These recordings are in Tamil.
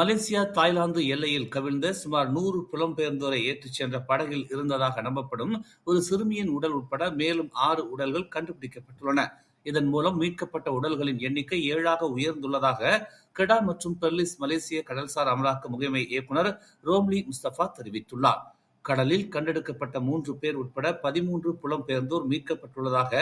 மலேசியா தாய்லாந்து எல்லையில் கவிழ்ந்த சுமார் நூறு புலம்பெயர்ந்தோரை ஏற்றிச் சென்ற படகில் இருந்ததாக நம்பப்படும் ஒரு சிறுமியின் உடல் உட்பட மேலும் ஆறு உடல்கள் கண்டுபிடிக்கப்பட்டுள்ளன. இதன் மூலம் மீட்கப்பட்ட உடல்களின் எண்ணிக்கை ஏழாக உயர்ந்துள்ளதாக கெடா மற்றும் பெர்லிஸ் மலேசிய கடல்சார் அமலாக்க முகமை இயக்குனர் ரோம்லி முஸ்தபா தெரிவித்துள்ளார். கடலில் கண்டெடுக்கப்பட்ட மூன்று பேர் உட்பட பதிமூன்று புலம்பெயர்ந்தோர் மீட்கப்பட்டுள்ளதாக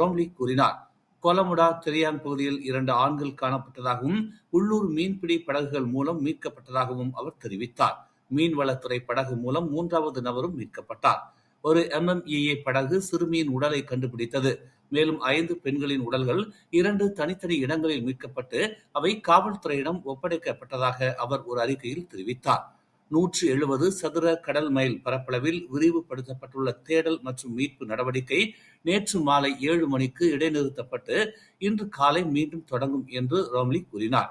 ரோம்லி கூறினார். கொலமுடா திரியாங் பகுதியில் இரண்டு ஆண்கள் காணப்பட்டதாகவும் உள்ளூர் மீன்பிடி படகுகள் மூலம் மீட்கப்பட்டதாகவும் அவர் தெரிவித்தார். மீன்வளத்துறை படகு மூலம் மூன்றாவது நபரும் மீட்கப்பட்டார். ஒரு எம்எம்இஏ படகு சிறுமியின் உடலை கண்டுபிடித்தது. மேலும் ஐந்து பெண்களின் உடல்கள் இரண்டு தனித்தனி இடங்களில் மீட்கப்பட்டு அவை காவல்துறையிடம் ஒப்படைக்கப்பட்டதாக அவர் ஒரு அறிக்கையில் தெரிவித்தார். நூற்று எழுபது சதுர கடல் மைல் பரப்பளவில் விரிவுபடுத்தப்பட்டுள்ள தேடல் மற்றும் மீட்பு நடவடிக்கை நேற்று மாலை ஏழு மணிக்கு இடைநிறுத்தப்பட்டு இன்று காலை மீண்டும் தொடங்கும் என்று ரோம்லி கூறினார்.